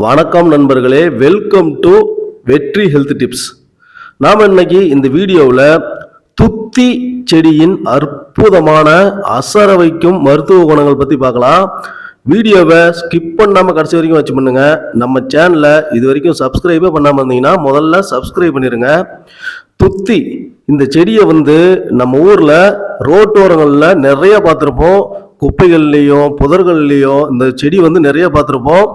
வணக்கம் நண்பர்களே welcome to Vetri health tips நாம் இன்னைக்கு இந்த வீடியோவில் துத்தி செடியின் அற்புதமான அசர வைக்கும் மருத்துவ குணங்கள் பற்றி பார்க்கலாம். வீடியோவை ஸ்கிப் பண்ணாமல் கடைசி வரைக்கும் வச்சு பண்ணுங்க. நம்ம சேனலை இது வரைக்கும் சப்ஸ்கிரைபே பண்ணாமல் இருந்தீங்கன்னா முதல்ல சப்ஸ்கிரைப் பண்ணிடுங்க துத்தி இந்த செடியை வந்து நம்ம ஊரில் ரோட்டோரங்களில் நிறைய பார்த்துருப்போம். குப்பைகள்லேயும் புதர்கள்லேயும் இந்த செடி வந்து நிறைய பார்த்துருப்போம்.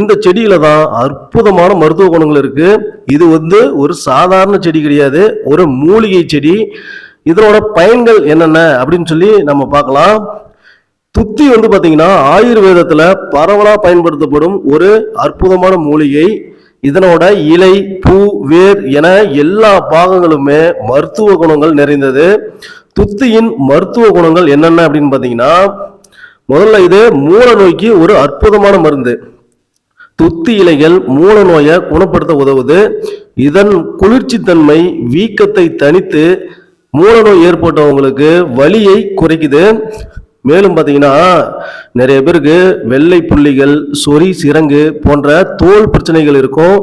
இந்த செடியில தான் அற்புதமான மருத்துவ குணங்கள் இருக்கு. இது வந்து ஒரு சாதாரண செடி கிடையாது. ஒரு மூலிகை செடி. இதனோட பயன்கள் என்னென்ன அப்படின்னு சொல்லி நம்ம பார்க்கலாம். துத்தி வந்து பார்த்தீங்கன்னா ஆயுர்வேதத்தில் பரவலாக பயன்படுத்தப்படும் ஒரு அற்புதமான மூலிகை. இதனோட இலை பூ வேர் என எல்லா பாகங்களுமே மருத்துவ குணங்கள் நிறைந்தது. துத்தியின் மருத்துவ குணங்கள் என்னென்ன அப்படின்னு பார்த்தீங்கன்னா முதல்ல இது மூல நோய்க்கு ஒரு அற்புதமான மருந்து. துத்தி இலைகள் மூல நோயை குணப்படுத்த உதவுது. இதன் குளிர்ச்சித்தன்மை வீக்கத்தை தனித்து மூல நோய் ஏற்பட்டவங்களுக்கு வலியை குறைக்குது. மேலும் பார்த்தீங்கன்னா நிறைய பேருக்கு வெள்ளை புள்ளிகள் சொறி சிரங்கு போன்ற தோல் பிரச்சனைகள் இருக்கும்.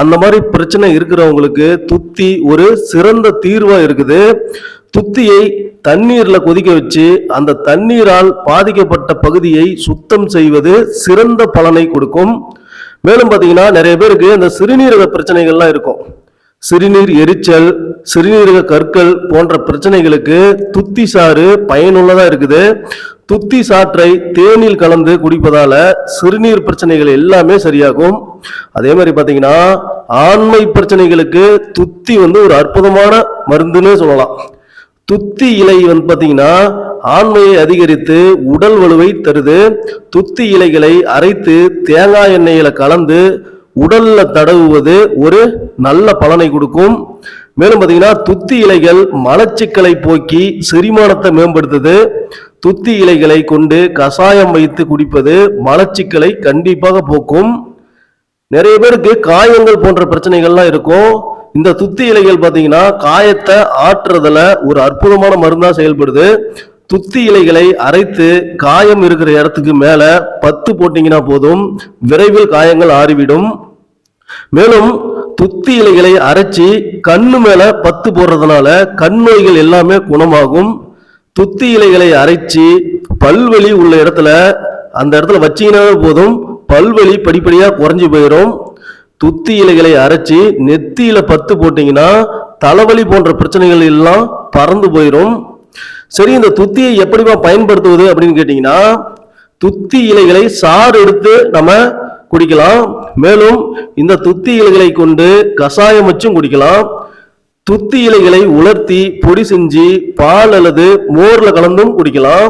அந்த மாதிரி பிரச்சனை இருக்கிறவங்களுக்கு துத்தி ஒரு சிறந்த தீர்வாக இருக்குது. துத்தியை தண்ணீரில் கொதிக்க வச்சு அந்த தண்ணீரால் பாதிக்கப்பட்ட பகுதியை சுத்தம் செய்வது சிறந்த பலனை கொடுக்கும். மேலும் பார்த்தீங்கன்னா நிறைய பேருக்கு இந்த சிறுநீரக பிரச்சனைகள்லாம் இருக்கும். சிறுநீர் எரிச்சல் சிறுநீரக கற்கள் போன்ற பிரச்சனைகளுக்கு துத்தி சாறு பயனுள்ளதாக இருக்குது. துத்தி சாற்றை தேனில் கலந்து குடிப்பதால சிறுநீர் பிரச்சனைகள் எல்லாமே சரியாகும். அதே மாதிரி பார்த்தீங்கன்னா ஆண்மை பிரச்சனைகளுக்கு துத்தி வந்து ஒரு அற்புதமான மருந்துன்னு சொல்லலாம். துத்தி இலை வந்து பார்த்தீங்கன்னா ஆண்மையை அதிகரித்து உடல் வலுவை தருது. துத்தி இலைகளை அரைத்து தேங்காய் எண்ணெயில் கலந்து உடல்ல தடவுவது ஒரு நல்ல பலனை கொடுக்கும். மேலும் பார்த்தீங்கன்னா துத்தி இலைகள் மலச்சிக்கலை போக்கி செரிமானத்தை மேம்படுத்துது. துத்தி இலைகளை கொண்டு கசாயம் வைத்து குடிப்பது மலச்சிக்கலை கண்டிப்பாக போக்கும். நிறைய பேருக்கு காயங்கள் போன்ற பிரச்சனைகள்லாம் இருக்கும். இந்த துத்தி இலைகள் பார்த்தீங்கன்னா காயத்தை ஆற்றுறதுல ஒரு அற்புதமான மருந்தாக செயல்படுது. துத்தி இலைகளை அரைத்து காயம் இருக்கிற இடத்துக்கு மேலே பத்து போட்டிங்கன்னா போதும். விரைவில் காயங்கள் ஆறிவிடும். மேலும் துத்தி இலைகளை அரைச்சி கண்ணு மேலே பத்து போடுறதுனால கண் நோய்கள் எல்லாமே குணமாகும். துத்தி இலைகளை அரைச்சி பல்வலி உள்ள இடத்துல அந்த இடத்துல வச்சீங்கன்னாவே போதும். பல்வலி படிப்படியாக குறைஞ்சி போயிடும் துத்தி இலைகளை அரைச்சி நெத்தியில பத்து போட்டீங்கன்னா தலைவலி போன்ற பிரச்சனைகள் எல்லாம் பறந்து போயிடும் சரி இந்த துத்தியை எப்படிமா பயன்படுத்துவது அப்படின்னு கேட்டீங்கன்னா துத்தி இலைகளை சாறு எடுத்து நம்ம குடிக்கலாம். மேலும் இந்த துத்தி இலைகளை கொண்டு கஷாயம் வச்சும் குடிக்கலாம். துத்தி இலைகளை உலர்த்தி பொடி செஞ்சு பால் அல்லது மோர்ல கலந்தும் குடிக்கலாம்.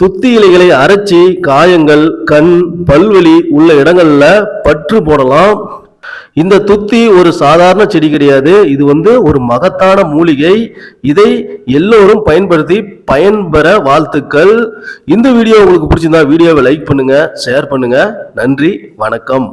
துத்தி இலைகளை அரைச்சி காயங்கள் கண் பல்வலி உள்ள இடங்கள்ல பற்று போடலாம். இந்த துத்தி ஒரு சாதாரண செடி கிடையாது. இது வந்து ஒரு மகத்தான மூலிகை. இதை எல்லோரும் பயன்படுத்தி பயன்பெற வாழ்த்துக்கள். இந்த வீடியோ உங்களுக்கு பிடிச்சிருந்தா வீடியோவை லைக் பண்ணுங்க ஷேர் பண்ணுங்க. நன்றி வணக்கம்.